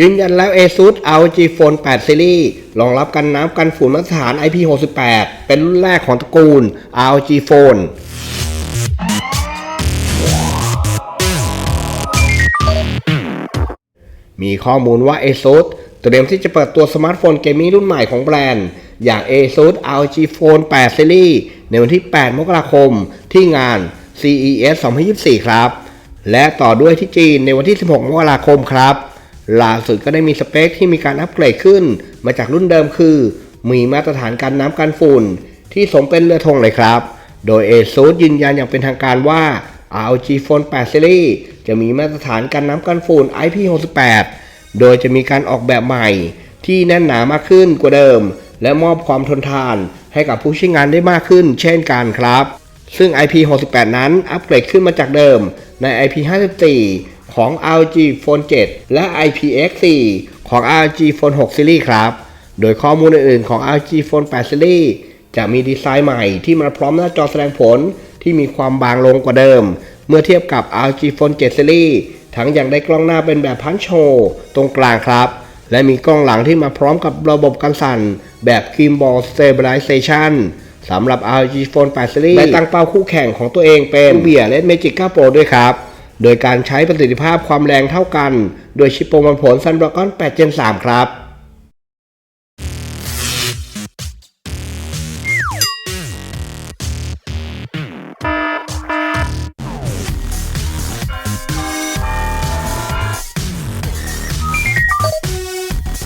ยืนยันแล้ว ASUS ROG Phone 8 Series รองรับกันน้ำกันฝุ่นมาตรฐาน IP68 เป็นรุ่นแรกของตระกูล ROG Phone มีข้อมูลว่า ASUS เตรียมที่จะเปิดตัวสมาร์ทโฟนเกมมิ่งรุ่นใหม่ของแบรนด์ อย่าง ASUS ROG Phone 8 Series ในวันที่ 8 มกราคม ที่งาน CES 2024 ครับ และต่อด้วยที่จีนในวันที่ 16 มกราคมครับ ล่าสุดก็ได้มีสเปคที่มีการอัปเกรดขึ้น มาจากรุ่นเดิมคือ มีมาตรฐานการน้ำกันฝุ่น ที่สมเป็นเรือธงเลยครับ โดย ASUS ยืนยันอย่างเป็นทางการว่า ROG Phone 8 Series จะมีมาตรฐานการน้ำกันฝุ่น IP68 โดยจะมีการออกแบบใหม่ ที่แน่นหนามากขึ้นกว่าเดิม และมอบความทนทานให้กับผู้ใช้งานได้มากขึ้น เช่นกันครับ ซึ่ง IP68 นั้นอัปเกรดขึ้นมาจากเดิม ใน IP54 ของ ROG Phone 7 และ IPX4 ของ ROG Phone 6 Series ครับ โดยข้อมูลอื่นๆของ ROG Phone 8 Series จะมีดีไซน์ใหม่ที่มาพร้อมหน้าจอแสดงผลที่มีความบางลงกว่าเดิม เมื่อเทียบกับ ROG Phone 7 Series ทั้งยังได้กล้องหน้าเป็นแบบพันโชตรงกลางครับ และมีกล้องหลังที่มาพร้อมกับระบบกันสั่นแบบ Gimbal Stabilization สำหรับ ROG Phone 8 Series ได้ตั้งเป้าคู่แข่งของตัวเองเป็น Nvidia และ Magic 9 Pro ด้วยครับ โดยการใช้ประสิทธิภาพความแรงเท่ากัน โดยชิปโปรมวลผล Snapdragon 8 Gen 3 ครับ